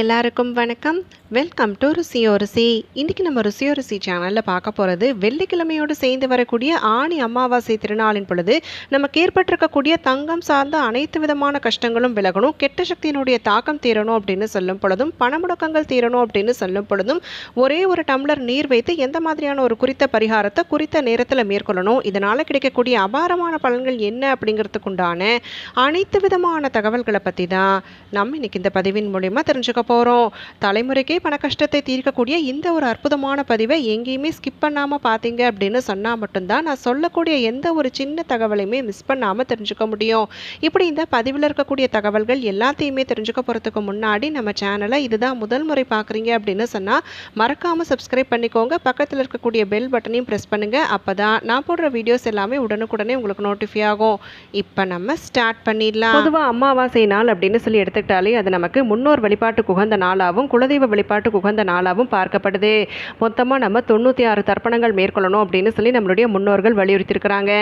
எல்லாருக்கும் வணக்கம். Welcome to ருசியோ ருசி. இன்றைக்கி நம்ம ருசியோ ருசி சேனலில் பார்க்க போகிறது வெள்ளிக்கிழமையோடு சேர்ந்து வரக்கூடிய ஆணி அமாவாசை திருநாளின் பொழுது நமக்கு ஏற்பட்டிருக்கக்கூடிய தங்கம் சார்ந்த அனைத்து விதமான கஷ்டங்களும் விலகணும். கெட்ட சக்தியினுடைய தாக்கம் தீரணும் அப்படின்னு சொல்லும் பொழுதும் பணமுடக்கங்கள் தீரணும் அப்படின்னு சொல்லும் பொழுதும் ஒரே ஒரு டம்ளர் நீர் வைத்து எந்த மாதிரியான ஒரு குறித்த பரிகாரத்தை குறித்த நேரத்தில் மேற்கொள்ளணும். இதனால் கிடைக்கக்கூடிய அபாரமான பலன்கள் என்ன அப்படிங்கிறதுக்குண்டான அனைத்து விதமான தகவல்களை பற்றி தான் நம்ம இன்னைக்கு இந்த பதிவின் மூலிமா தெரிஞ்சுக்க போகிறோம் தலைமுறைக்கே பண கஷ்டத்தை தீர்க்கக்கூடிய இந்த ஒரு அற்புதமான பதிவை எங்கேயுமே ஸ்கிப் பண்ணாமல் பார்த்தீங்க அப்படின்னு சொன்னால் மட்டும்தான் நான் சொல்லக்கூடிய எந்த ஒரு சின்ன தகவலையுமே மிஸ் பண்ணாமல் தெரிஞ்சுக்க முடியும். இப்படி இந்த பதிவில் இருக்கக்கூடிய தகவல்கள் எல்லாத்தையுமே தெரிஞ்சுக்க போகிறதுக்கு முன்னாடி நம்ம சேனலை இதுதான் முதல் முறை பார்க்குறீங்க அப்படின்னு சொன்னால் மறக்காமல் சப்ஸ்கிரைப் பண்ணிக்கோங்க. பக்கத்தில் இருக்கக்கூடிய பெல் பட்டனையும் ப்ரெஸ் பண்ணுங்கள் அப்போ தான் நான் போடுற வீடியோஸ் எல்லாமே உடனுக்குடனே உங்களுக்கு நோட்டிஃபை ஆகும். இப்போ நம்ம ஸ்டார்ட் பண்ணிடலாம். பொதுவாக அமாவாசை நாள் அப்படின்னு சொல்லி எடுத்துக்கிட்டாலே அது நமக்கு முன்னோர் வழிபாட்டுக்கு உகந்த நாளாகவும் குலதெய்வ வழிபாட்டுக்கு உகந்த நாளாகவும் பார்க்கப்படுது. மொத்தமாக நம்ம தொண்ணூற்றி ஆறு தர்ப்பணங்கள் மேற்கொள்ளணும் அப்படின்னு சொல்லி நம்மளுடைய முன்னோர்கள் வலியுறுத்தியிருக்கிறாங்க.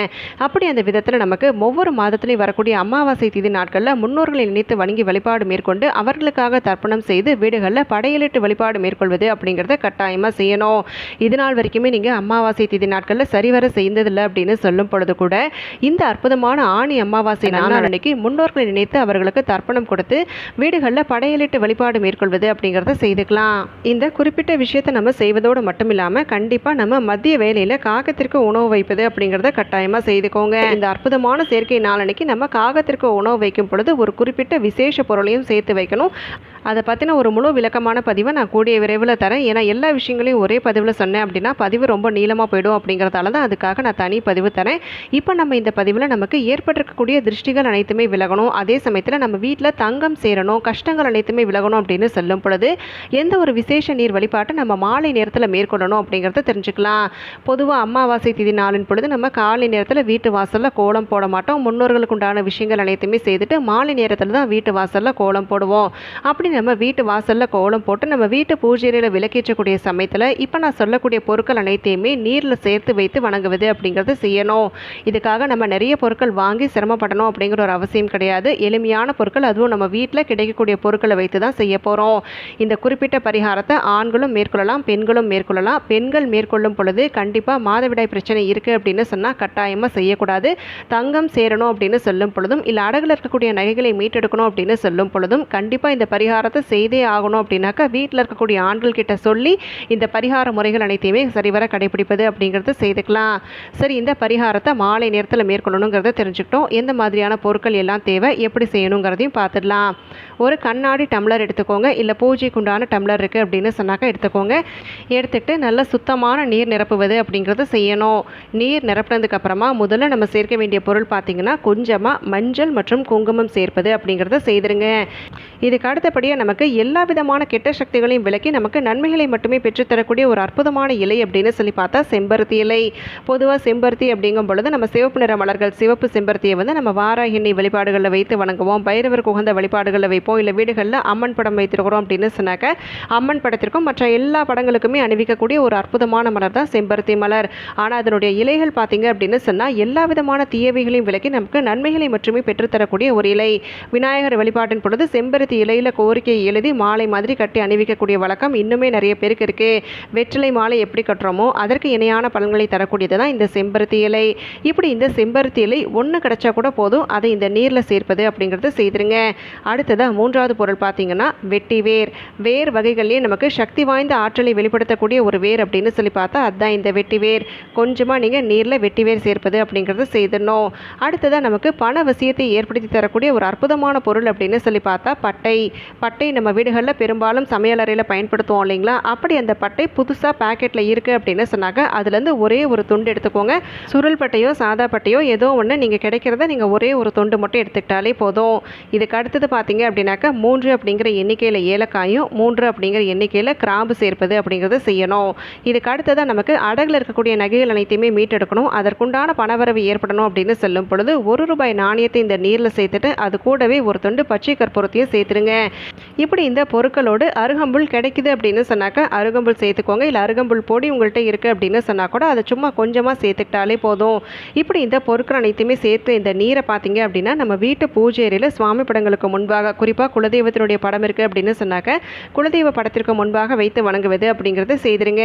அப்படி அந்த விதத்தில் நமக்கு ஒவ்வொரு மாதத்துலையும் வரக்கூடிய அமாவாசை திதி நாட்களில் முன்னோர்களை நினைத்து வணங்கி வழிபாடு மேற்கொண்டு அவர்களுக்காக தர்ப்பணம் செய்து வீடுகளில் படையலிட்டு வழிபாடு மேற்கொள்வது அப்படிங்கிறத கட்டாயமாக செய்யணும். இது நாள் வரைக்குமே நீங்கள் அமாவாசை திதி நாட்களில் சரிவர செய்ததில்லை அப்படின்னு சொல்லும் பொழுது கூட இந்த அற்புதமான ஆணி அமாவாசை நாள் அன்னைக்கு முன்னோர்களை நினைத்து அவர்களுக்கு தர்ப்பணம் கொடுத்து வீடுகளில் படையலிட்டு வழிபாடு மேற்கொள்வது அப்படிங்கிறத செய்துக்கலாம். இந்த குறிப்பிட்ட விஷயத்தை நம்ம செய்வதோடு மட்டும் இல்லாமல் கண்டிப்பாக நம்ம மதிய வேலையில் காகத்திற்கு உணவு வைப்பது அப்படிங்கிறத கட்டாயமாக செய்துக்கோங்க. இந்த அற்புதமான செயற்கை நாளன்னைக்கு நம்ம காகத்திற்கு உணவு வைக்கும் பொழுது ஒரு குறிப்பிட்ட விசேஷ பொருளையும் சேர்த்து வைக்கணும். அதை பற்றின ஒரு முழு விளக்கமான பதிவை நான் கூடிய விரைவில் தரேன். ஏன்னா எல்லா விஷயங்களையும் ஒரே பதிவில் சொன்னேன் அப்படின்னா பதிவு ரொம்ப நீளமாக போயிடும் அப்படிங்கிறதால தான் அதுக்காக நான் தனி பதிவு தரேன். இப்போ நம்ம இந்த பதிவில் நமக்கு ஏற்பட்டிருக்கக்கூடிய திருஷ்டிகள் அனைத்துமே விலகணும். அதே சமயத்தில் நம்ம வீட்டில் தங்கம் சேரணும் கஷ்டங்கள் அனைத்துமே விலகணும் அப்படின்னு சொல்லும் பொழுது எந்த ஒரு விசேஷ நீர் வழிபாட்டை நம்ம மாலை நேரத்தில் மேற்கொள்ளணும் அப்படிங்கிறத தெரிஞ்சுக்கலாம். பொதுவாக அமாவாசை திதி நாளின் பொழுது நம்ம காலை நேரத்தில் வீட்டு வாசலில் கோலம் போட மாட்டோம். முன்னோர்களுக்கு உண்டான விஷயங்கள் அனைத்துமே செய்துட்டு மாலை நேரத்தில் தான் வீட்டு வாசலில் கோலம் போடுவோம். அப்படி நம்ம வீட்டு வாசலில் கோலம் போட்டு நம்ம வீட்டு பூஜையில் விளக்கேற்றக்கூடிய சமயத்தில் இப்போ நான் சொல்லக்கூடிய பொருட்கள் அனைத்தையுமே நீரில் சேர்த்து வைத்து வணங்குவது அப்படிங்கிறது செய்யணும். இதுக்காக நம்ம நிறைய பொருட்கள் வாங்கி சிரமப்படணும் அப்படிங்கிற ஒரு அவசியம் கிடையாது. எளிமையான பொருட்கள் அதுவும் நம்ம வீட்டில் கிடைக்கக்கூடிய பொருட்களை வைத்து தான் செய்ய போகிறோம் இந்த குறிப்பிட்ட பரிகாரத்தை ஆண்களும் மேற்கொள்ளலாம் பெண்களும் மேற்கொள்ளலாம். பெண்கள் மேற்கொள்ளும் பொழுது கண்டிப்பாக மாதவிடாய் பிரச்சனை இருக்குது அப்படின்னு சொன்னால் கட்டாயமாக செய்யக்கூடாது. தங்கம் சேரணும் அப்படின்னு சொல்லும் பொழுதும் இல்லை அடகில் இருக்கக்கூடிய நகைகளை மீட்டெடுக்கணும் அப்படின்னு சொல்லும் பொழுதும் கண்டிப்பாக இந்த பரிகாரத்தை செய்தே ஆகணும் அப்படின்னாக்கா வீட்டில் இருக்கக்கூடிய ஆண்கள் கிட்ட சொல்லி இந்த பரிகார முறைகள் அனைத்தையுமே சரிவர கடைபிடிப்பது அப்படிங்கிறத செய்துக்கலாம். சரி இந்த பரிகாரத்தை மாலை நேரத்தில் மேற்கொள்ளணுங்கிறத தெரிஞ்சுக்கிட்டோம். எந்த மாதிரியான பொருட்கள் எல்லாம் தேவை எப்படி செய்யணுங்கிறதையும் பார்த்துடலாம். ஒரு கண்ணாடி டம்ளர் எடுத்து எடுத்துக்கோங்க. இல்லை பூஜைக்கு உண்டான டம்ளர் இருக்குது அப்படின்னு சொன்னாக்கா எடுத்துக்கோங்க. எடுத்துக்கிட்டு நல்ல சுத்தமான நீர் நிரப்புவது அப்படிங்கிறத செய்யணும். நீர் நிரப்புனதுக்கப்புறமா முதல்ல நம்ம சேர்க்க வேண்டிய பொருள் பார்த்திங்கன்னா கொஞ்சமாக மஞ்சள் மற்றும் குங்குமம் சேர்ப்பது அப்படிங்கிறத செய்திருங்க. இதுக்கு அடுத்தபடியாக நமக்கு எல்லா விதமான கெட்ட சக்திகளையும் விலக்கி நமக்கு நன்மைகளை மட்டுமே பெற்றுத்தரக்கூடிய ஒரு அற்புதமான இலை அப்படின்னு சொல்லி பார்த்தா செம்பருத்தி இலை. பொதுவாக செம்பருத்தி அப்படிங்கும் பொழுது நம்ம சிவப்பு நிற மலர்கள் சிவப்பு செம்பருத்தியை வந்து நம்ம வாராகி எண்ணெய் வழிபாடுகளில் வைத்து வணங்குவோம். பைரவருக்கு உகந்த வழிபாடுகளில் வைப்போம். இல்லை வீடுகளில் அம்மன் படம் வைத்திருக்கிறோம் அப்படின்னு சொன்னாக்க அம்மன் படத்திற்கும் மற்ற எல்லா படங்களுக்குமே அணிவிக்கக்கூடிய ஒரு அற்புதமான மலர் தான் செம்பருத்தி மலர். ஆனால் அதனுடைய இலைகள் பார்த்தீங்க அப்படின்னு சொன்னால் எல்லா விதமான தீயவைகளையும் விலக்கி நமக்கு நன்மைகளை மட்டுமே பெற்றுத்தரக்கூடிய ஒரு இலை. விநாயகர் வழிபாட்டின் பொழுது செம்பருத்தி இலையில் கோரிக்கையை எழுதி மாலை மாதிரி கட்டி அணிவிக்கக்கூடிய வழக்கம் இன்னுமே நிறைய பேருக்கு இருக்குது வெற்றிலை மாலை எப்படி கட்டுறோமோ அதற்கு இணையான பலன்களை தரக்கூடியது தான் இந்த செம்பருத்தி இலை. இப்படி இந்த செம்பருத்தி இலை ஒன்று கிடைச்சா கூட போதும் அதை இந்த நீரில் சேர்ப்பது அப்படிங்கிறத செய்திருங்க. அடுத்ததாக மூன்றாவது பொருள் பார்த்தீங்கன்னா வெட்டி வேர் வேர் வகைகள்லேயே நமக்கு சக்தி வாய்ந்த ஆற்றலை வெளிப்படுத்தக்கூடிய ஒரு வேர் அப்படின்னு சொல்லி பார்த்தா அதுதான் இந்த வெட்டி வேர் கொஞ்சமாக நீங்கள் நீரில் வெட்டி வேர் சேர்ப்பது அப்படிங்கிறத செய்திடணும். அடுத்ததாக நமக்கு பண வசியத்தை ஏற்படுத்தி தரக்கூடிய ஒரு அற்புதமான பொருள் அப்படின்னு சொல்லி பார்த்தா பட்டை. பட்டை நம்ம வீடுகளில் பெரும்பாலும் சமையலறையில் பயன்படுத்துவோம் இல்லைங்களா? அப்படி அந்த பட்டை புதுசாக பேக்கெட்டில் இருக்குது அப்படின்னு சொன்னாக்க அதுலேருந்து ஒரே ஒரு துண்டு எடுத்துக்கோங்க. சுருள் பட்டையோ சாதா பட்டையோ ஏதோ ஒன்று நீங்கள் கிடைக்கிறத நீங்கள் ஒரே ஒரு துண்டு மட்டும் எடுத்துக்கிட்டாலே போதும். இதுக்கு அடுத்தது பார்த்தீங்க அப்படின்னாக்கா மூன்று அப்படிங்கிற எண்ணிக்கையில் ஏலக்காயும் மூன்று அப்படிங்கிற எண்ணிக்கையில் கிராம்பு சேர்ப்பது அப்படிங்கிறத செய்யணும். இதுக்கு அடுத்ததாக நமக்கு அடகில் இருக்கக்கூடிய நகைகள் அனைத்தையுமே மீட்டெடுக்கணும். அதற்குண்டான பணவரவு ஏற்படணும் அப்படின்னு சொல்லும் பொழுது ஒரு ரூபாய் நாணயத்தை இந்த நீரில் சேர்த்துட்டு அது கூடவே ஒரு துண்டு பச்சை கற்பூரத்தையும் சேர்த்துருங்க. இப்படி இந்த பொருட்களோடு அருகம்புல் கிடைக்குது அப்படின்னு சொன்னாக்கா அருகம்புல் சேர்த்துக்கோங்க. இல்லை அருகம்புல் பொடி உங்கள்கிட்ட இருக்குது அப்படின்னு சொன்னால் கூட அதை சும்மா கொஞ்சமாக சேர்த்துக்கிட்டாலே போதும். இப்படி இந்த பொருட்கள் அனைத்துமே சேர்த்து இந்த நீரை பார்த்தீங்க அப்படின்னா நம்ம வீட்டு பூஜை அறையில் சுவாமி படங்களுக்கு முன்பாக குறிப்பாக குலதெய்வத்தினுடைய படம் இருக்குது இருக்குது அப்படின்னு சொன்னாக்க குலதெய்வ படத்திற்கு முன்பாக வைத்து வணங்குவது அப்படிங்கிறது செய்திருங்க.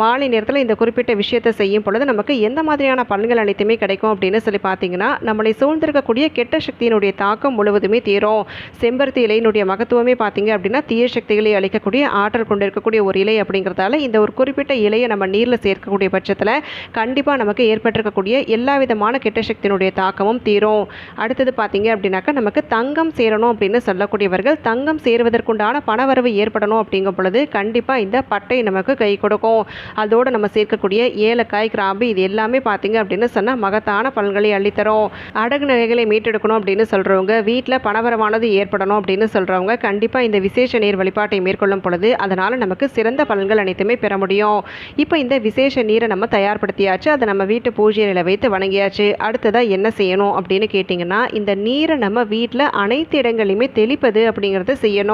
மாலை நேரத்தில் இந்த குறிப்பிட்ட விஷயத்தை செய்யும் பொழுது நமக்கு எந்த மாதிரியான பலன்கள் அனைத்துமே கிடைக்கும் அப்படின்னு சொல்லி பார்த்தீங்கன்னா நம்மளை சூழ்ந்திருக்கக்கூடிய கெட்ட சக்தியினுடைய தாக்கம் முழுவதுமே தீரும். செம்பருத்தி இலையினுடைய மகத்துவமே பார்த்தீங்க அப்படின்னா தீய சக்திகளை அளிக்கக்கூடிய ஆற்றல் கொண்டு இருக்கக்கூடிய ஒரு இலை அப்படிங்கிறதால இந்த ஒரு குறிப்பிட்ட இலையை நம்ம நீரில் சேர்க்கக்கூடிய பட்சத்தில் கண்டிப்பாக நமக்கு ஏற்பட்டிருக்கக்கூடிய எல்லா விதமான கெட்ட சக்தியினுடைய தாக்கமும் தீரும். அடுத்தது பார்த்தீங்க அப்படின்னாக்கா நமக்கு தங்கம் சேரணும் அப்படின்னு சொல்லக்கூடியவர்கள் தங்கம் சேருவது அதற்குண்டான பணவரவு ஏற்படணும் அப்படிங்கும் பொழுது கண்டிப்பாக இந்த பட்டை நமக்கு கை கொடுக்கும். அதோடு நம்ம சேர்க்கக்கூடிய ஏலக்காய் கிராம்பு இது எல்லாமே பார்த்தீங்க அப்படின்னு சொன்னால் மகத்தான பலன்களை அள்ளித்தரும். அடகு நகைகளை மீட்டெடுக்கணும் அப்படின்னு சொல்கிறவங்க வீட்டில் பணவரவானது ஏற்படணும் அப்படின்னு சொல்கிறவங்க கண்டிப்பாக இந்த விசேஷ நீர் வழிபாட்டை மேற்கொள்ளும் பொழுது அதனால் நமக்கு சிறந்த பலன்கள் அனைத்துமே பெற முடியும். இப்போ இந்த விசேஷ நீரை நம்ம தயார்படுத்தியாச்சு அதை நம்ம வீட்டு பூஜையில் வைத்து வணங்கியாச்சு. அடுத்ததாக என்ன செய்யணும் அப்படின்னு கேட்டிங்கன்னா இந்த நீரை நம்ம வீட்டில் அனைத்து இடங்களையுமே தெளிப்பது அப்படிங்கிறத செய்யணும்.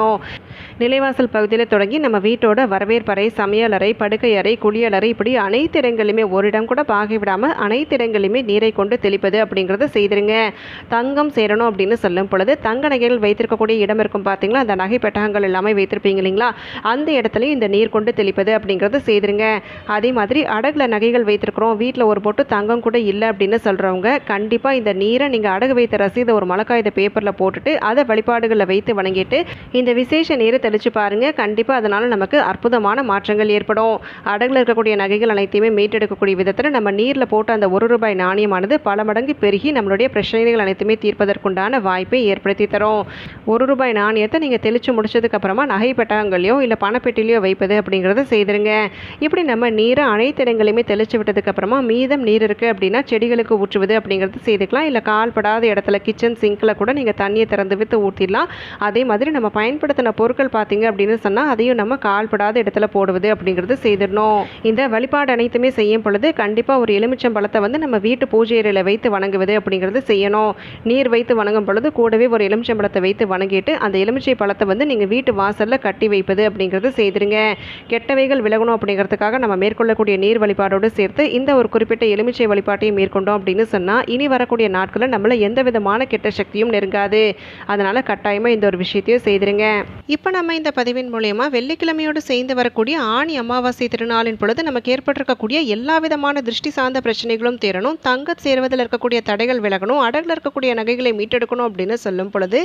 நிலைவாசல் பகுதியில் தொடங்கி நம்ம வீட்டோட வரவேற்பறை சமையலறை படுக்கை அறை குளியலறை இப்படி அனைத்து இடங்களிலுமே ஒரு இடம் கூட பாகி விடாமல் அனைத்து இடங்களிலுமே நீரை கொண்டு தெளிப்பது அப்படிங்கிறத செய்திருங்க. தங்கம் சேரணும் அப்படின்னு சொல்லும் பொழுது தங்க நகைகள் வைத்திருக்கக்கூடிய இடம் இருக்கும் பார்த்தீங்களா அந்த நகை பெட்டகங்கள் எல்லாமே வைத்திருப்பீங்க இல்லைங்களா? அந்த இடத்துலையும் இந்த நீர் கொண்டு தெளிப்பது அப்படிங்கிறத செய்திருங்க. அதே மாதிரி அடகுல நகைகள் வைத்திருக்கிறோம். வீட்டில் ஒரு போட்டு தங்கம் கூட இல்லை அப்படின்னு சொல்கிறவங்க கண்டிப்பாக இந்த நீரை நீங்கள் அடகு வைத்த ரசீதை ஒரு மலக்காயத்தை பேப்பரில் போட்டுட்டு அதை வழிபாடுகளில் வைத்து வணங்கிட்டு இந்த இந்த விசேஷ நீரை தெளித்து பாருங்கள் கண்டிப்பாக அதனால் நமக்கு அற்புதமான மாற்றங்கள் ஏற்படும். அடகில் இருக்கக்கூடிய நகைகள் அனைத்தையுமே மீட்டெடுக்கக்கூடிய விதத்தில் நம்ம நீரில் போட்ட அந்த ஒரு ரூபாய் நாணயமானது பல மடங்கு பெருகி நம்மளுடைய பிரச்சனைகள் அனைத்துமே தீர்ப்பதற்குண்டான வாய்ப்பை ஏற்படுத்தி தரும். ஒரு ரூபாய் நாணயத்தை நீங்கள் தெளித்து முடிச்சதுக்கப்புறமா நகை பெட்டகங்களையோ இல்லை பணப்பெட்டிலையோ வைப்பது அப்படிங்கிறத செய்திருங்க. இப்படி நம்ம நீரை அனைத்து இடங்களையுமே தெளித்து விட்டதுக்கப்புறமா மீதம் நீர் இருக்குது அப்படின்னா செடிகளுக்கு ஊற்றுவது அப்படிங்கிறது செய்துக்கலாம். இல்லை கால்படாத இடத்துல கிச்சன் சிங்கில் கூட நீங்கள் தண்ணியை திறந்து விட்டு ஊற்றிடலாம் அதே மாதிரி நம்ம பயன்படுத்தின பொருட்கள் பார்த்தீங்க அப்படின்னு சொன்னால் அதையும் நம்ம கால்படாத இடத்துல போடுவது அப்படிங்கிறது செய்திடணும். இந்த வழிபாடு அனைத்துமே செய்யும் பொழுது கண்டிப்பாக ஒரு எலுமிச்சம் பழத்தை வந்து நம்ம வீட்டு பூஜை அறையில் வைத்து வணங்குவது அப்படிங்கிறது செய்யணும். நீர் வைத்து வணங்கும் பொழுது கூடவே ஒரு எலுமிச்சம் பழத்தை வைத்து வணங்கிட்டு அந்த எலுமிச்சை பழத்தை வந்து நீங்கள் வீட்டு வாசலில் கட்டி வைப்பது அப்படிங்கிறது செய்திருங்க கெட்டவைகள் விலகணும் அப்படிங்கிறதுக்காக நம்ம மேற்கொள்ளக்கூடிய நீர் வழிபாடோடு சேர்த்து இந்த ஒரு குறிப்பிட்ட எலுமிச்சை வழிபாட்டையும் மேற்கொண்டோம் அப்படின்னு சொன்னால் இனி வரக்கூடிய நாட்களில் நம்மளை எந்த விதமான கெட்ட சக்தியும் நெருங்காது. அதனால் கட்டாயமாக இந்த ஒரு விஷயத்தையும் செய்திருங்க இப்போ நம்ம இந்த பதிவின் மூலயமா வெள்ளிக்கிழமையோடு சேர்ந்து வரக்கூடிய ஆணி அமாவாசை திருநாளின் பொழுது நமக்கு ஏற்பட்டிருக்கக்கூடிய எல்லா விதமான திருஷ்டி சார்ந்த பிரச்சனைகளும் தீரணும். தங்க சேருவதில் இருக்கக்கூடிய தடைகள் விலகணும். அடகில் இருக்கக்கூடிய நகைகளை மீட்டெடுக்கணும் அப்படின்னு சொல்லும் பொழுது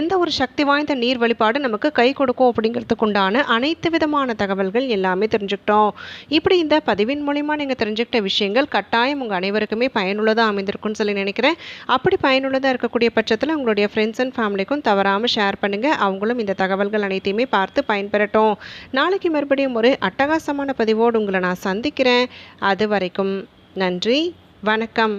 எந்த ஒரு சக்தி வாய்ந்த நீர் வழிபாடு நமக்கு கை கொடுக்கும் அப்படிங்கிறதுக்கு உண்டான அனைத்து விதமான தகவல்கள் எல்லாமே தெரிஞ்சுக்கிட்டோம். இப்படி இந்த பதிவின் மூலயமா நீங்கள் தெரிஞ்சுக்கிட்ட விஷயங்கள் கட்டாயம் உங்கள் அனைவருக்குமே பயனுள்ளதாக அமைந்திருக்கும்னு சொல்லி நினைக்கிறேன். அப்படி பயனுள்ளதாக இருக்கக்கூடிய பட்சத்தில் உங்களுடைய ஃப்ரெண்ட்ஸ் அண்ட் ஃபேமிலிக்கும் தவறாமல் ஷேர் பண்ணுங்கள் அவங்களும் இந்த தகவல்கள் அனைத்தையுமே பார்த்து பயன்பெறட்டும். நாளைக்கு மறுபடியும் ஒரு அட்டகாசமான பதிவோடு உங்களை நான் சந்திக்கிறேன். அது வரைக்கும் நன்றி வணக்கம்.